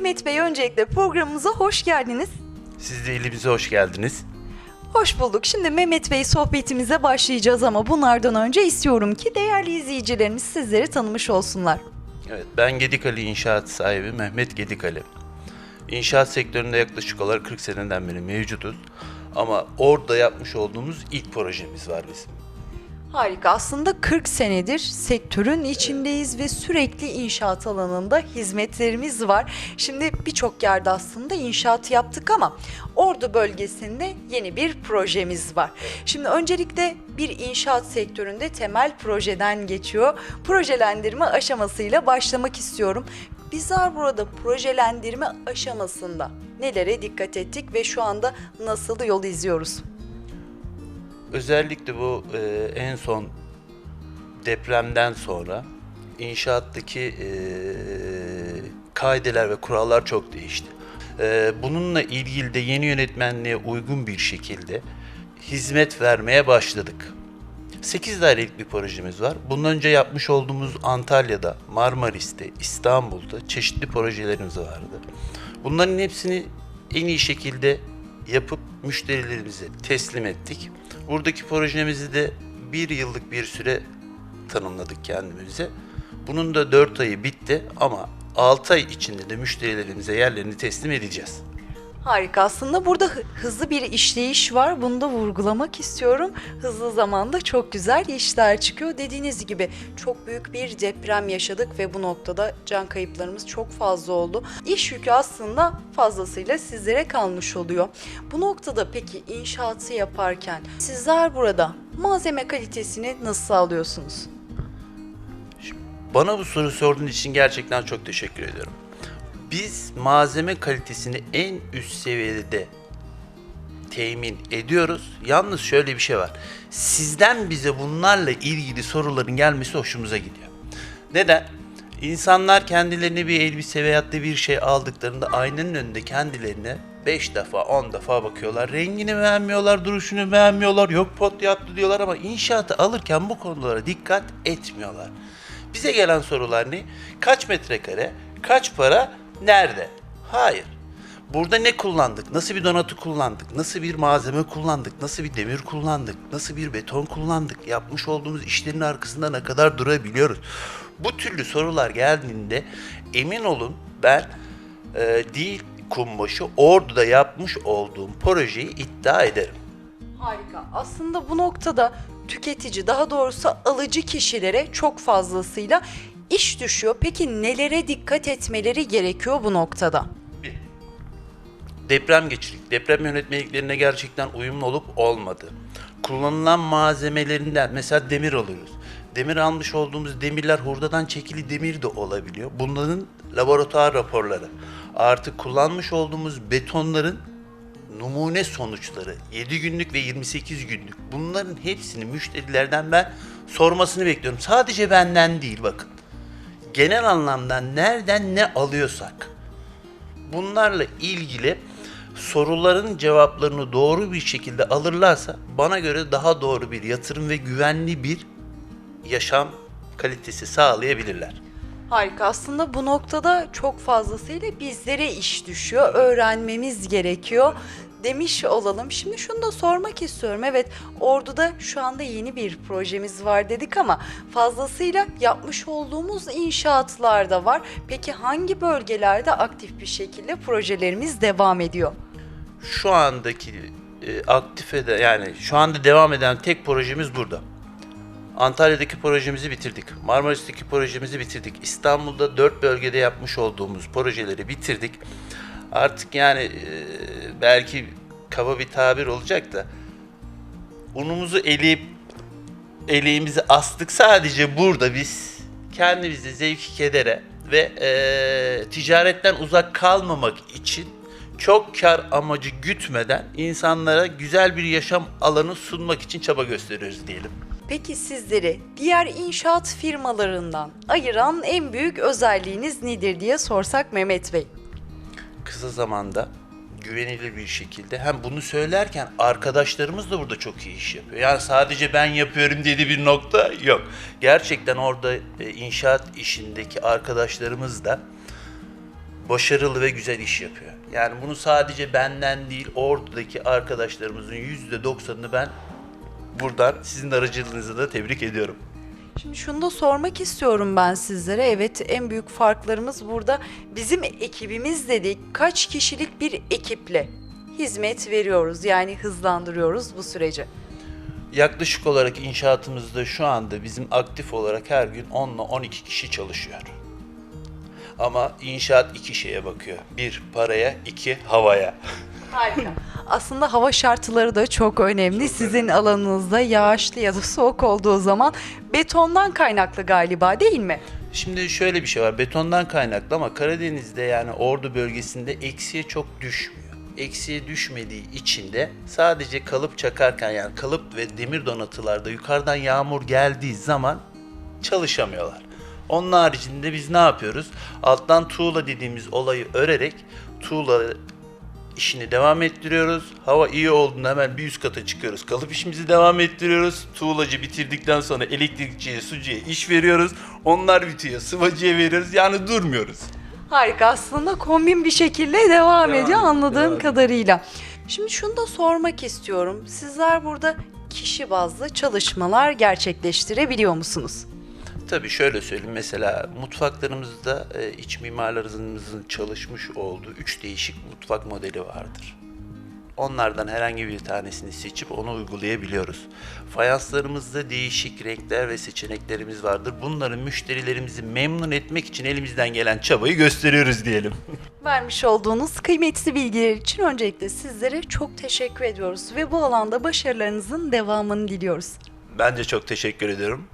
Mehmet Bey öncelikle programımıza hoş geldiniz. Siz de elimize hoş geldiniz. Hoş bulduk. Şimdi Mehmet Bey sohbetimize başlayacağız ama bunlardan önce istiyorum ki değerli izleyicilerimiz sizleri tanımış olsunlar. Evet, ben Gedikali İnşaat sahibi Mehmet Gedikali. İnşaat sektöründe yaklaşık olarak 40 seneden beri mevcutuz. Ama orada yapmış olduğumuz ilk projemiz var bizim. Harika. Aslında 40 senedir sektörün içindeyiz ve sürekli inşaat alanında hizmetlerimiz var. Şimdi birçok yerde aslında inşaat yaptık ama Ordu bölgesinde yeni bir projemiz var. Şimdi öncelikle bir inşaat sektöründe temel projeden geçiyor. Projelendirme aşamasıyla başlamak istiyorum. Bizler burada projelendirme aşamasında nelere dikkat ettik ve şu anda nasıl yol izliyoruz? Özellikle bu e, en son depremden sonra inşaattaki e, kaideler ve kurallar çok değişti. E, bununla ilgili de yeni yönetmenliğe uygun bir şekilde hizmet vermeye başladık. 8 dairelik bir projemiz var. Bundan önce yapmış olduğumuz Antalya'da, Marmaris'te, İstanbul'da çeşitli projelerimiz vardı. Bunların hepsini en iyi şekilde yapıp müşterilerimize teslim ettik. Buradaki projemizi de bir yıllık bir süre tanımladık kendimize. Bunun da 4 ayı bitti ama 6 ay içinde de müşterilerimize yerlerini teslim edeceğiz. Harika aslında burada hı- hızlı bir işleyiş var bunu da vurgulamak istiyorum. Hızlı zamanda çok güzel işler çıkıyor. Dediğiniz gibi çok büyük bir deprem yaşadık ve bu noktada can kayıplarımız çok fazla oldu. İş yükü aslında fazlasıyla sizlere kalmış oluyor. Bu noktada peki inşaatı yaparken sizler burada malzeme kalitesini nasıl sağlıyorsunuz? Bana bu soru sorduğun için gerçekten çok teşekkür ediyorum. Biz malzeme kalitesini en üst seviyede temin ediyoruz. Yalnız şöyle bir şey var. Sizden bize bunlarla ilgili soruların gelmesi hoşumuza gidiyor. Neden? İnsanlar kendilerine bir elbise veyahut da bir şey aldıklarında aynanın önünde kendilerine 5 defa 10 defa bakıyorlar. Rengini beğenmiyorlar, duruşunu beğenmiyorlar. Yok pot yaptı diyorlar ama inşaatı alırken bu konulara dikkat etmiyorlar. Bize gelen sorular ne? Kaç metrekare? Kaç para? Nerede? Hayır. Burada ne kullandık? Nasıl bir donatı kullandık? Nasıl bir malzeme kullandık? Nasıl bir demir kullandık? Nasıl bir beton kullandık? Yapmış olduğumuz işlerin arkasında ne kadar durabiliyoruz? Bu türlü sorular geldiğinde emin olun ben e, değil kumbaşı Ordu'da yapmış olduğum projeyi iddia ederim. Harika. Aslında bu noktada tüketici daha doğrusu alıcı kişilere çok fazlasıyla iş düşüyor. Peki nelere dikkat etmeleri gerekiyor bu noktada? Bir, deprem geçirdik. Deprem yönetmeliklerine gerçekten uyumlu olup olmadı. Kullanılan malzemelerinden mesela demir alıyoruz. Demir almış olduğumuz demirler hurdadan çekili demir de olabiliyor. Bunların laboratuvar raporları. Artık kullanmış olduğumuz betonların numune sonuçları 7 günlük ve 28 günlük bunların hepsini müşterilerden ben sormasını bekliyorum. Sadece benden değil bakın. Genel anlamda nereden ne alıyorsak bunlarla ilgili soruların cevaplarını doğru bir şekilde alırlarsa bana göre daha doğru bir yatırım ve güvenli bir yaşam kalitesi sağlayabilirler. Harika. Aslında bu noktada çok fazlasıyla bizlere iş düşüyor. Öğrenmemiz gerekiyor demiş olalım. Şimdi şunu da sormak istiyorum. Evet Ordu'da şu anda yeni bir projemiz var dedik ama fazlasıyla yapmış olduğumuz inşaatlar da var. Peki hangi bölgelerde aktif bir şekilde projelerimiz devam ediyor? Şu andaki e, aktif eden yani şu anda devam eden tek projemiz burada. Antalya'daki projemizi bitirdik. Marmaris'teki projemizi bitirdik. İstanbul'da dört bölgede yapmış olduğumuz projeleri bitirdik. Artık yani e, belki kaba bir tabir olacak da unumuzu eleyip eleğimizi astık sadece burada biz kendimizi zevki kedere ve e, ticaretten uzak kalmamak için çok kar amacı gütmeden insanlara güzel bir yaşam alanı sunmak için çaba gösteriyoruz diyelim. Peki sizleri diğer inşaat firmalarından ayıran en büyük özelliğiniz nedir diye sorsak Mehmet Bey. Kısa zamanda güvenilir bir şekilde hem bunu söylerken arkadaşlarımız da burada çok iyi iş yapıyor. Yani sadece ben yapıyorum dedi bir nokta yok. Gerçekten orada e, inşaat işindeki arkadaşlarımız da başarılı ve güzel iş yapıyor. Yani bunu sadece benden değil, Ordu'daki arkadaşlarımızın %90'ını ben buradan sizin aracılığınızla da tebrik ediyorum. Şimdi şunu da sormak istiyorum ben sizlere. Evet en büyük farklarımız burada. Bizim ekibimiz dedik kaç kişilik bir ekiple hizmet veriyoruz yani hızlandırıyoruz bu süreci. Yaklaşık olarak inşaatımızda şu anda bizim aktif olarak her gün 10 ile 12 kişi çalışıyor. Ama inşaat iki şeye bakıyor. Bir paraya, iki havaya. Harika. Aslında hava şartları da çok önemli. Sizin alanınızda yağışlı ya da soğuk olduğu zaman betondan kaynaklı galiba değil mi? Şimdi şöyle bir şey var. Betondan kaynaklı ama Karadeniz'de yani Ordu bölgesinde eksiye çok düşmüyor. Eksiye düşmediği için de sadece kalıp çakarken yani kalıp ve demir donatılarda yukarıdan yağmur geldiği zaman çalışamıyorlar. Onun haricinde biz ne yapıyoruz? Alttan tuğla dediğimiz olayı örerek tuğla işini devam ettiriyoruz. Hava iyi olduğunda hemen bir üst kata çıkıyoruz. Kalıp işimizi devam ettiriyoruz. Tuğlacı bitirdikten sonra elektrikçiye, sucuya iş veriyoruz. Onlar bitiyor. Sıvacıya veriyoruz. Yani durmuyoruz. Harika aslında kombin bir şekilde devam, ediyor ediyor, anladığım devam kadarıyla. Şimdi şunu da sormak istiyorum. Sizler burada kişi bazlı çalışmalar gerçekleştirebiliyor musunuz? Tabii şöyle söyleyeyim. Mesela mutfaklarımızda e, iç mimarlarımızın çalışmış olduğu üç değişik mutfak modeli vardır. Onlardan herhangi bir tanesini seçip onu uygulayabiliyoruz. Fayanslarımızda değişik renkler ve seçeneklerimiz vardır. Bunları müşterilerimizi memnun etmek için elimizden gelen çabayı gösteriyoruz diyelim. Vermiş olduğunuz kıymetli bilgiler için öncelikle sizlere çok teşekkür ediyoruz ve bu alanda başarılarınızın devamını diliyoruz. Ben de çok teşekkür ediyorum.